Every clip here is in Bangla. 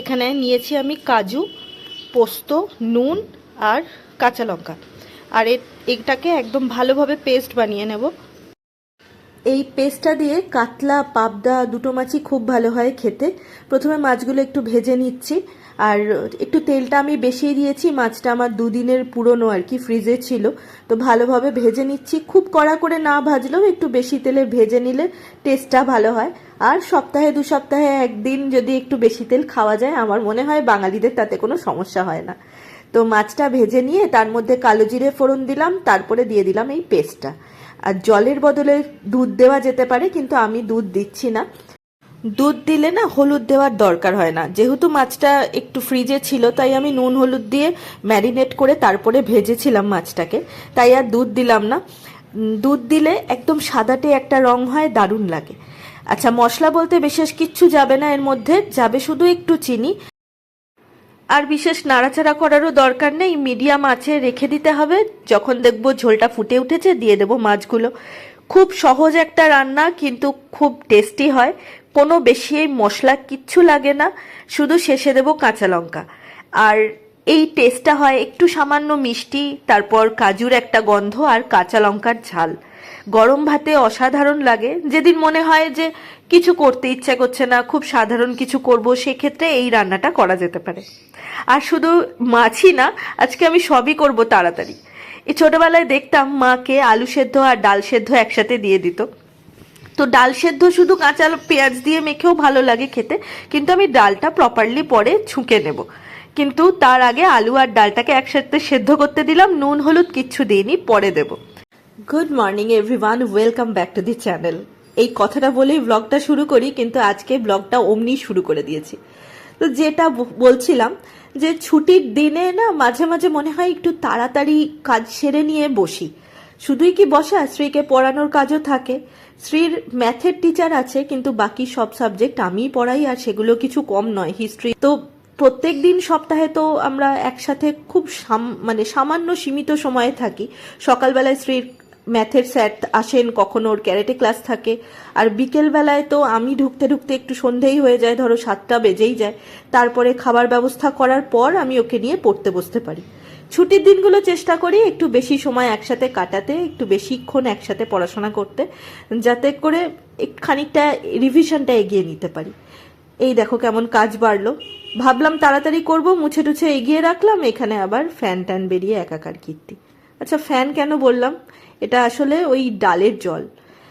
এখানে নিয়েছি আমি কাজু, পোস্ত, নুন আর কাঁচা লঙ্কা। আর এটাকে একদম ভালোভাবে পেস্ট বানিয়ে নেব। এই পেস্টটা দিয়ে কাতলা, পাবদা, দুটো মাছই খুব ভালো হয় খেতে। প্রথমে মাছগুলো একটু ভেজে নিচ্ছি। আর একটু তেলটা আমি বেশিই দিয়েছি, মাছটা আমার দুদিনের পুরনো আর কি, ফ্রিজে ছিল। তো ভালোভাবে ভেজে নিচ্ছি। খুব কড়া করে না ভাজলেও একটু বেশি তেলে ভেজে নিলে টেস্টটা ভালো হয়। আর সপ্তাহে দু সপ্তাহে একদিন যদি একটু বেশি তেল খাওয়া যায়, আমার মনে হয় বাঙালিদের তাতে কোনো সমস্যা হয় না। তো মাছটা ভেজে নিয়ে তার মধ্যে কালো জিরে ফোড়ন দিলাম, তারপরে দিয়ে দিলাম এই পেস্টটা। আর জলের বদলে দুধ দেওয়া যেতে পারে, কিন্তু আমি দুধ দিচ্ছি না। দুধ দিলে না হলুদ দেওয়ার দরকার হয় না। যেহেতু মাছটা একটু ফ্রিজে ছিল, তাই আমি নুন হলুদ দিয়ে ম্যারিনেট করে তারপরে ভেজেছিলাম মাছটাকে। তাই আর দুধ দিলাম না। দুধ দিলে একদম সাদাটে একটা রং হয়, দারুণ লাগে। আচ্ছা মশলা বলতে বিশেষ কিচ্ছু যাবে না এর মধ্যে, যাবে শুধু একটু চিনি। আর বিশেষ নাড়াচাড়া করারও দরকার নেই, মিডিয়াম আঁচে রেখে দিতে হবে। যখন দেখব ঝোলটা ফুটে উঠেছে, দিয়ে দেবো মাছগুলো। খুব সহজ একটা রান্না, কিন্তু খুব টেস্টি হয়। কোনো বেশি মশলা কিচ্ছু লাগে না, শুধু শেষে দেবো কাঁচা লঙ্কা। আর এই টেস্টটা হয় একটু সামান্য মিষ্টি, তারপর কাজুর একটা গন্ধ আর কাঁচা লঙ্কার ঝাল। গরম ভাতে অসাধারণ লাগে। যেদিন মনে হয় যে কিছু করতে ইচ্ছে করছে না, খুব সাধারণ কিছু করব, সেক্ষেত্রে এই রান্নাটা করা যেতে পারে। আর শুধু মাছই না, আজকে আমি সবই করব তাড়াতাড়ি। এই ছোটবেলায় দেখতাম মাকে আলু সেদ্ধ আর ডাল সেদ্ধ একসাথে দিয়ে দিত। তো ডাল সেদ্ধ শুধু কাঁচা পেঁয়াজ দিয়ে মেখেও ভালো লাগে খেতে, কিন্তু আমি ডালটা প্রপারলি পরে ছুঁকে নেব। কিন্তু তার আগে আলু আর ডালটাকে একসাথে সেদ্ধ করতে দিলাম, নুন, হলুদ কিচ্ছু দিইনি, পরে দেবো। Good morning everyone welcome back to the channel এই কথাটা বলেই ব্লগটা শুরু করি, কিন্তু আজকে ব্লগটা অমনি শুরু করে দিয়েছি। তো যেটা বলছিলাম যে ছুটির দিনে না মাঝে মাঝে মনে হয় একটু তাড়াতাড়ি কাজ সেরে নিয়ে বসি। শুধুই কি বসা? শ্রীকে পড়ানোর কাজও থাকে। শ্রীর ম্যাথের টিচার আছে, কিন্তু বাকি সব সাবজেক্ট আমিই পড়াই, আর সেগুলো কিছু কম নয়। হিস্ট্রি তো প্রত্যেক দিন সপ্তাহে তো আমরা একসাথে খুব মানে সামান্য সীমিত সময়ে থাকি। সকালবেলায় শ্রীর ম্যাথের স্যার আসেন, কখনো ওর ক্যারেটে ক্লাস থাকে। আর বিকেলবেলায় তো আমি ঢুকতে ঢুকতে একটু সন্ধেই হয়ে যায়, ধরো সাতটা বেজেই যায়। তারপরে খাবার ব্যবস্থা করার পর আমি ওকে নিয়ে পড়তে বসতে পারি। ছুটির দিনগুলো চেষ্টা করি একটু বেশি সময় একসাথে কাটাতে, একটু বেশিক্ষণ একসাথে পড়াশোনা করতে, যাতে করে খানিকটা রিভিশনটা এগিয়ে নিতে পারি। এই দেখো কেমন কাজ বাড়লো। ভাবলাম তাড়াতাড়ি করব, মুছে টুছে এগিয়ে রাখলাম, এখানে আবার ফ্যান ট্যান বেরিয়ে একাকার কীর্তি। আচ্ছা ফ্যান কেন বললাম? এটা আসলে ওই ডালের জল।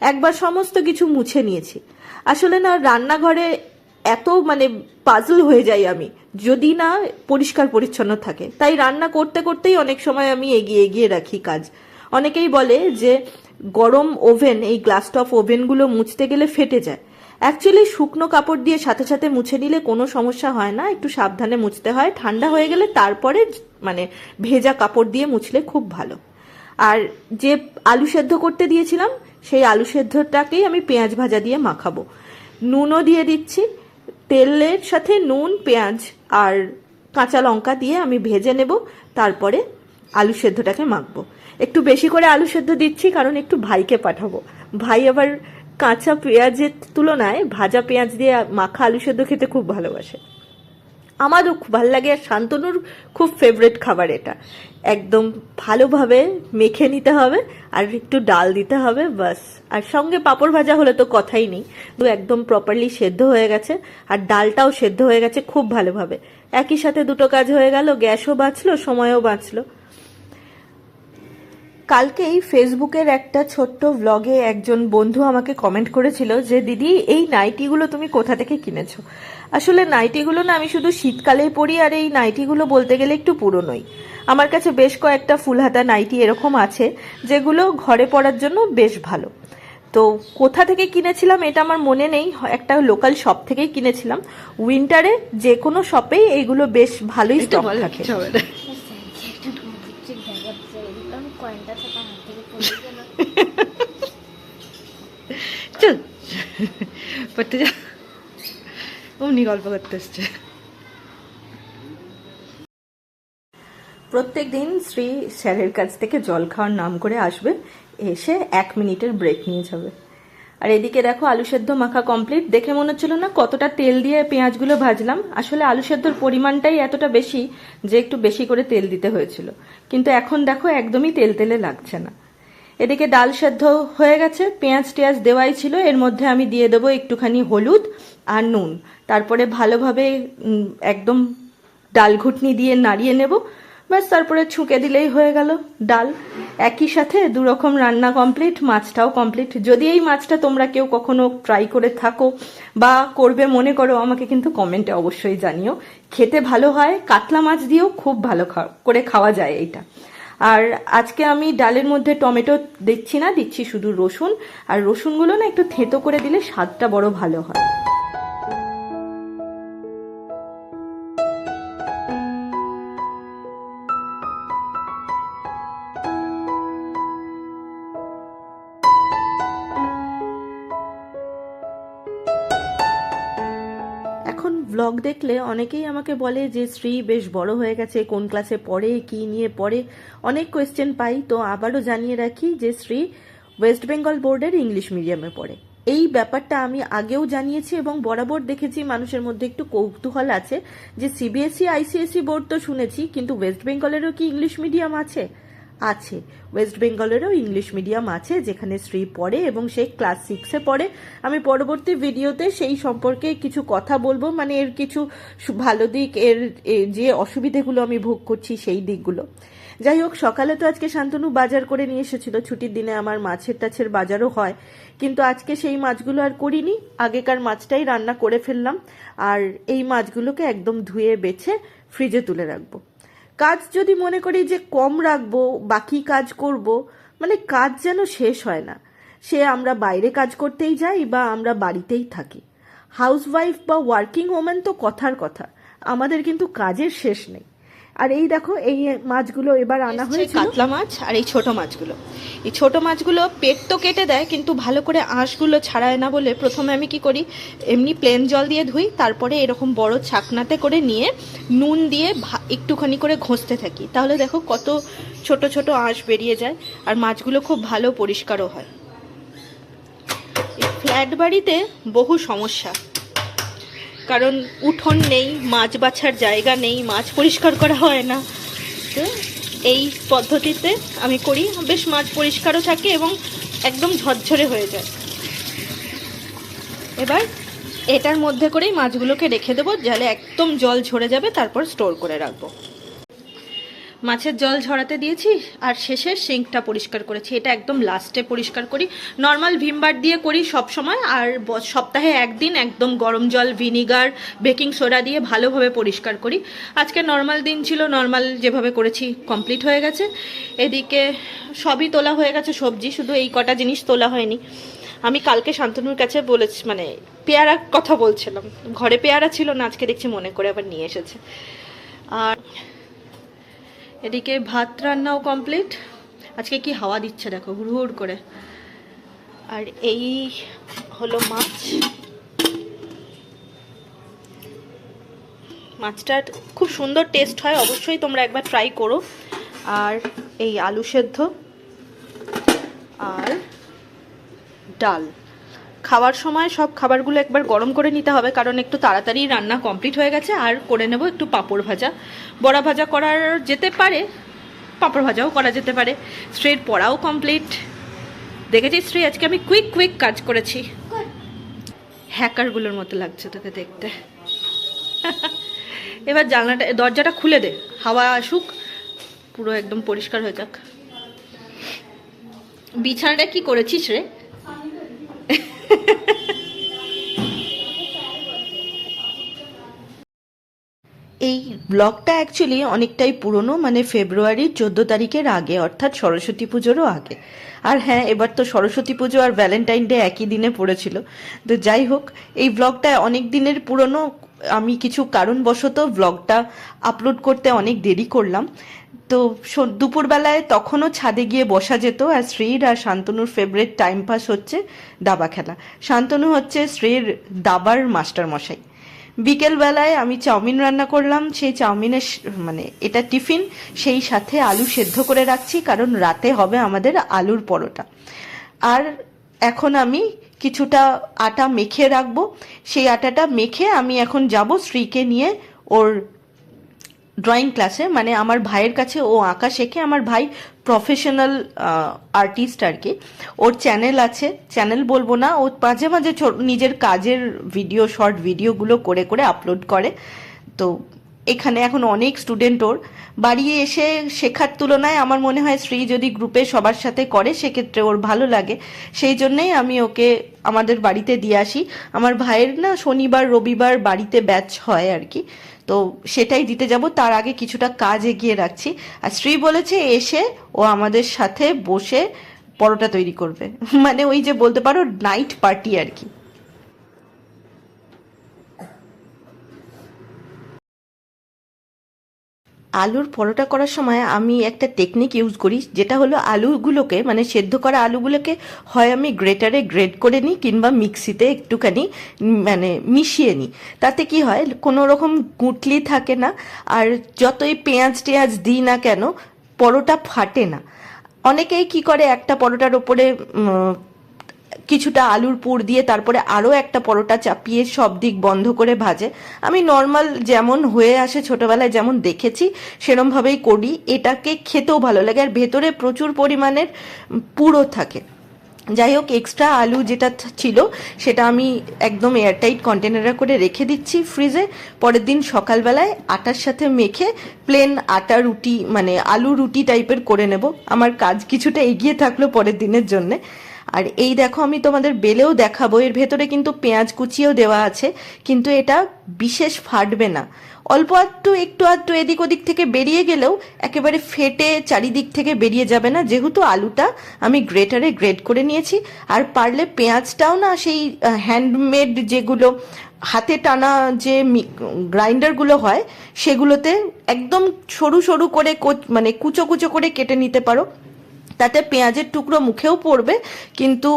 একবার সমস্ত কিছু মুছে নিয়েছি। আসলে না, রান্নাঘরে এত মানে পাজল হয়ে যাই আমি, যদি না পরিষ্কার পরিচ্ছন্ন থাকে। তাই রান্না করতে করতেই অনেক সময় আমি এগিয়ে এগিয়ে রাখি কাজ। অনেকেই বলে যে, গরম ওভেন এই গ্লাস টপ ওভেনগুলো মুছতে গেলে ফেটে যায়। অ্যাকচুয়ালি শুকনো কাপড় দিয়ে সাথে সাথে মুছে নিলে কোনো সমস্যা হয় না। একটু সাবধানে মুছতে হয়। ঠান্ডা হয়ে গেলে তারপরে মানে ভেজা কাপড় দিয়ে মুছলে খুব ভালো। আর যে আলু সেদ্ধ করতে দিয়েছিলাম, সেই আলু সেদ্ধটাকেই আমি পেঁয়াজ ভাজা দিয়ে মাখাবো। নুনও দিয়ে দিচ্ছি। তেলের সাথে নুন, পেঁয়াজ আর কাঁচা লঙ্কা দিয়ে আমি ভেজে নেব। তারপরে আলু সেদ্ধটাকে মাখবো। একটু বেশি করে আলু সেদ্ধ দিচ্ছি, কারণ একটু ভাইকে পাঠাবো। ভাই আবার কাঁচা পেঁয়াজের তুলনায় ভাজা পেঁয়াজ দিয়ে মাখা আলু সেদ্ধ খেতে খুব ভালোবাসে। আমারও খুব ভালো লাগে আর শান্তনুর খুব ফেভারেট খাবার এটা। একদম ভালোভাবে মেখে নিতে হবে আর একটু ডাল দিতে হবে বাস আর সঙ্গে পাঁপড় ভাজা হলে তো কথাই নেই। তো একদম প্রপারলি সেদ্ধ হয়ে গেছে আর ডালটাও সেদ্ধ হয়ে গেছে খুব ভালোভাবে। একই সাথে দুটো কাজ হয়ে গেল, গ্যাসও বাঁচলো, সময়ও বাঁচলো। কালকেই ফেসবুকের একটা ছোট্ট ব্লগে একজন বন্ধু আমাকে কমেন্ট করেছিল যে দিদি এই নাইটিগুলো তুমি কোথা থেকে কিনেছো? আসলে নাইটিগুলো না আমি শুধু শীতকালেই পরি আর এই নাইটিগুলো বলতে গেলে একটু পুরনোই। আমার কাছে বেশ কয়েকটা ফুলহাতা নাইটি এরকম আছে যেগুলো ঘরে পরার জন্য বেশ ভালো। তো কোথা থেকে কিনেছিলাম এটা আমার মনে নেই একটা লোকাল শপ থেকেই কিনেছিলাম। উইন্টারে যে কোনো শপেই এইগুলো বেশ ভালোই স্টক থাকে একটা রোমান্টিক দেখাচ্ছে এরকম কয়েনটা থাকা হাত থেকে পড়ে গেল চল পড়তে যা অমনি গল্প করতে এসছে। প্রত্যেক দিন শ্রী স্যারের কাছ থেকে জল খাওয়ার নাম করে আসবে, এসে এক মিনিটের ব্রেক নিয়ে যাবে। আর এদিকে দেখো, আলু সেদ্ধ মাখা কমপ্লিট দেখে মনে হচ্ছিল না কতটা তেল দিয়ে পেঁয়াজগুলো ভাজলাম। আসলে আলু সেদ্ধর পরিমাণটাই এতটা বেশি যে একটু বেশি করে তেল দিতে হয়েছিল। কিন্তু এখন দেখো, একদমই তেল তেলে লাগছে না। এদিকে ডাল সেদ্ধ হয়ে গেছে, পেঁয়াজ টেয়াজ দেওয়াই ছিল, এর মধ্যে আমি দিয়ে দেবো একটুখানি হলুদ আর নুন। তারপরে ভালোভাবে একদম ডাল ঘুটনি দিয়ে নাড়িয়ে নেব। ব্যাস, তারপরে ছুঁকে দিলেই হয়ে গেল ডাল। একই সাথে দুরকম রান্না কমপ্লিট মাছটাও কমপ্লিট যদি এই মাছটা তোমরা কেউ কখনো ট্রাই করে থাকো বা করবে মনে করো, আমাকে কিন্তু কমেন্টে অবশ্যই জানিও। খেতে ভালো হয়, কাতলা মাছ দিয়েও খুব ভালো করে খাওয়া যায় এইটা। আর আজকে আমি ডালের মধ্যে টমেটো দিচ্ছি না, দিচ্ছি শুধু রসুন। আর রসুনগুলো না একটু থেঁতো করে দিলে স্বাদটা বড় ভালো হয়। দেখলে অনেকেই আমাকে বলে যে শ্রী বেশ বড় হয়ে গেছে, কোন ক্লাসে পড়ে, কি নিয়ে পড়ে? অনেক কোয়েশ্চেন পাই, তো আবারও জানিয়ে রাখি যে শ্রী ওয়েস্ট বেঙ্গল বোর্ডের ইংলিশ মিডিয়ামে পড়ে। এই ব্যাপারটা আমি আগেও জানিয়েছি এবং বরাবর দেখেছি, মানুষের মধ্যে একটু কৌতূহল আছে যে সিবিএসই আইসিএসই বোর্ড তো শুনেছি, কিন্তু ওয়েস্ট বেঙ্গলেরও কি ইংলিশ মিডিয়াম আছে? আছে। ওয়েস্ট বেঙ্গলেরও ইংলিশ মিডিয়াম আছে, যেখানে শ্রী পড়ে এবং সে ক্লাস সিক্সে পড়ে। আমি পরবর্তী ভিডিওতে সেই সম্পর্কে কিছু কথা বলব। মানে এর কিছু ভালো দিক, এর যে অসুবিধেগুলো আমি ভোগ করছি সেই দিকগুলো। যাই হোক, সকালে তো আজকে শান্তনু বাজার করে নিয়ে এসেছিল। ছুটির দিনে আমার মাছের টাছের বাজারও হয়। কিন্তু আজকে সেই মাছগুলো আর করিনি। আগেকার মাছটাই রান্না করে ফেললাম। আর এই মাছগুলোকে একদম ধুয়ে বেছে ফ্রিজে তুলে রাখব। কাজ যদি মনে করি যে কম রাখব, বাকি কাজ করব মানে কাজ যেন শেষ হয় না। সে আমরা বাইরে কাজ করতেই যাই বা আমরা বাড়িতেই থাকি। হাউস ওয়াইফ বা ওয়ার্কিং ওম্যান তো কথার কথা। আমাদের কিন্তু কাজের শেষ নেই। আর এই দেখো এই মাছগুলো এবার আনা হয়েছে কাতলা মাছ আর এই ছোট মাছগুলো। এই ছোট মাছগুলো পেট তো কেটে দেয় কিন্তু ভালো করে আঁশগুলো ছাড়ায় না বলে প্রথমে আমি কি করি এমনি প্লেন জল দিয়ে ধুই তারপরে এরকম বড় ছাকনাতে করে নিয়ে নুন দিয়ে একটুখানি করে ঘষতে থাকি। তাহলে দেখো কত ছোট ছোট আঁশ বেরিয়ে যায় আর মাছগুলো খুব ভালো পরিষ্কারও হয়। ফ্ল্যাট বাড়িতে বহু সমস্যা। কারণ উঠোন নেই, মাছ বাছার জায়গা নেই, মাছ পরিষ্কার করা হয় না। তো এই পদ্ধতিতে আমি করি, বেশ মাছ পরিষ্কারও থাকে এবং একদম ঝরঝরে হয়ে যায়। এবার এটার মধ্যে করেই মাছগুলোকে রেখে দেবো যাহলে একদম জল ঝরে যাবে, তারপর স্টোর করে রাখব। মাছের জল ঝরাতে দিয়েছি, আর শেষে সিঙ্কটা পরিষ্কার করেছি। এটা একদম লাস্টে পরিষ্কার করি। নর্মাল ভিমবার দিয়ে করি সব সময় আর সপ্তাহে একদিন একদম গরম জল ভিনিগার বেকিং সোডা দিয়ে ভালোভাবে পরিষ্কার করি। আজকে নর্মাল দিন ছিল নর্মাল যেভাবে করেছি কমপ্লিট হয়ে গেছে। এদিকে সবই তোলা হয়ে গেছে, সবজি, শুধু এই কটা জিনিস তোলা হয়নি। আমি কালকে শান্তনুর কাছে বলেছি মানে পেয়ারা কথা বলছিলাম। ঘরে পেয়ারা ছিল না, আজকে দেখছি মনে করে আবার নিয়ে এসেছে। আর এদিকে ভাত রান্নাও কমপ্লিট আজকে কি হাওয়া দিচ্ছে দেখো হুড় হুড় করে। আর এই হলো মাছ। মাছটার খুব সুন্দর টেস্ট হয়, অবশ্যই তোমরা একবার ট্রাই করো। আর এই আলু সেদ্ধ। আর ডাল। খাওয়ার সময় সব খাবারগুলো একবার গরম করে নিতে হবে, কারণ একটু তাড়াতাড়ি রান্না কমপ্লিট হয়ে গেছে, আর করে নেব একটু পাঁপড় ভাজা। বড়া ভাজা করার যেতে পারে, পাঁপড় ভাজাও করা যেতে পারে। স্ট্রেট পড়াও কমপ্লিট। দেখেছি শ্রী আজকে আমি কুইক কুইক কাজ করেছি। হ্যাকারগুলোর মতো লাগছে তোকে দেখতে। এবার জানলাটা, দরজাটা খুলে দে। হাওয়া আসুক, পুরো একদম পরিষ্কার হয়ে যাক। বিছানাটা কি করেছিস রে? এই ব্লগটা অ্যাকচুয়ালি অনেকটাই পুরনো মানে ফেব্রুয়ারির চোদ্দ তারিখের আগে, অর্থাৎ সরস্বতী পুজোরও আগে। আর হ্যাঁ এবার তো সরস্বতী পুজো আর ভ্যালেন্টাইন ডে একই দিনে পড়েছিল। তো যাই হোক, এই ব্লগটা অনেক দিনের পুরনো আমি কিছু কারণবশত ব্লগটা আপলোড করতে অনেক দেরি করলাম। তো দুপুরবেলায় তখনও ছাদে গিয়ে বসা যেত আর শ্রীর আর শান্তনুর ফেভারিট টাইম পাস হচ্ছে দাবা খেলা। শান্তনু হচ্ছে শ্রীর দাবার মাস্টার মশাই বিকেলবেলায় আমি চাউমিন রান্না করলাম, সেই চাউমিনের মানে এটা টিফিন, সেই সাথে আলু সেদ্ধ করে রাখছি, কারণ রাতে হবে আমাদের আলুর পরোটা। আর এখন আমি কিছুটা আটা মেখে রাখব। সেই আটাটা মেখে আমি এখন যাব স্ত্রীকে নিয়ে ওর ড্রয়িং ক্লাসে মানে আমার ভাইয়ের কাছে ও আঁকা শেখে। আমার ভাই প্রফেশনাল আর্টিস্ট আর কি। ওর চ্যানেল আছে। চ্যানেল বলব না, ও মাঝে মাঝে নিজের কাজের ভিডিও শর্ট ভিডিওগুলো করে করে আপলোড করে। তো এখানে এখন অনেক স্টুডেন্ট ওর। বাড়ি এসে শেখার তুলনায় আমার মনে হয় শ্রী যদি গ্রুপে সবার সাথে করে, সেক্ষেত্রে ওর ভালো লাগে। সেই জন্যই আমি ওকে আমাদের বাড়িতে দিয়ে আসি। আমার ভাইয়ের না শনিবার, রবিবার বাড়িতে ব্যাচ হয় আর কি তো সেটাই দিতে যাব। তার আগে কিছুটা কাজ এগিয়ে রাখছি। আর শ্রী বলেছে এসে ও আমাদের সাথে বসে পরোটা তৈরি করবে। মানে ওই যে বলতে পারো নাইট পার্টি আর কি আলুর পরোটা করার সময় আমি একটা টেকনিক ইউজ করি, যেটা হলো আলুগুলোকে মানে সেদ্ধ করা আলুগুলোকে হয় আমি গ্রেটারে গ্রেড করে নিই কিংবা মিক্সিতে একটুখানি মানে মিশিয়ে নিই। তাতে কি হয়, কোনো রকম গুটলি থাকে না, আর যতই পেঁয়াজ টেঁয়াজ দিই না কেন, পরোটা ফাটে না। অনেকেই কি করে, একটা পরোটার ওপরে কিছুটা আলুর পুর দিয়ে তারপরে আরও একটা পরোটা চাপিয়ে সব দিক বন্ধ করে ভাজে। আমি নর্মাল যেমন হয়ে আসে ছোটবেলায় যেমন দেখেছি, সেরমভাবেই করি। এটাকে খেতেও ভালো লাগে আর ভেতরে প্রচুর পরিমাণের পুরো থাকে। যাই হোক এক্সট্রা আলু যেটা ছিল, সেটা আমি একদম এয়ারটাইট কন্টেনারে করে রেখে দিচ্ছি ফ্রিজে পরের দিন সকালবেলায় আটার সাথে মেখে প্লেন আটা রুটি মানে আলু রুটি টাইপের করে নেব। আমার কাজ কিছুটা এগিয়ে থাকল পরের দিনের জন্যে। আর এই দেখো, আমি তোমাদের বেলেও দেখাবো। এর ভেতরে কিন্তু পেঁয়াজ কুচিও দেওয়া আছে, কিন্তু এটা বিশেষ ফাটবে না। অল্প একটু একটু আধটু এদিক ওদিক থেকে বেরিয়ে গেলেও একেবারে ফেটে চারিদিক থেকে বেরিয়ে যাবে না। যেহেতু আলুটা আমি গ্রেটারে গ্রেট করে নিয়েছি, আর পারলে পেঁয়াজটাও না সেই হ্যান্ডমেড যেগুলো হাতে টানা যে গ্রাইন্ডারগুলো হয়, সেগুলোতে একদম সরু সরু করে মানে কুচো কুচো করে কেটে নিতে পারো। তাতে পেঁয়াজের টুকরো মুখেও পড়বে, কিন্তু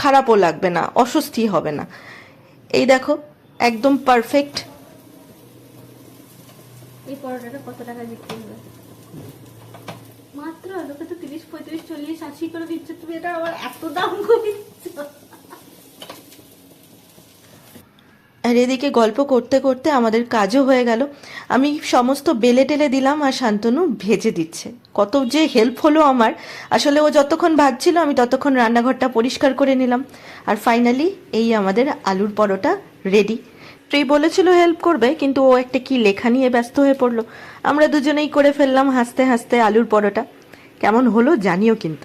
খারাপও লাগবে না, অস্বস্তি হবে না। এই দেখো, একদম পারফেক্ট এই পরোটাটা কত টাকা বিক্রি হবে? মাত্র, লোকে তো তিরিশ, পঁয়ত্রিশ, চল্লিশ, আশি করে দিচ্ছে, তুমি এটা আবার এত দাম করে দিচ্ছ? আর এদিকে গল্প করতে করতে আমাদের কাজও হয়ে গেল। আমি সমস্ত বেলে টেলে দিলাম আর শান্তনু ভেজে দিচ্ছে। কত যে হেল্প হলো আমার। আসলে ও যতক্ষণ ভাজছিল আমি ততক্ষণ রান্নাঘরটা পরিষ্কার করে নিলাম। আর ফাইনালি এই আমাদের আলুর পরোটা রেডি ট্রি বলেছিল হেল্প করবে, কিন্তু ও একটা কি লেখা নিয়ে ব্যস্ত হয়ে পড়ল। আমরা দুজনেই করে ফেললাম হাসতে হাসতে আলুর পরোটা। কেমন হলো জানিও কিন্তু।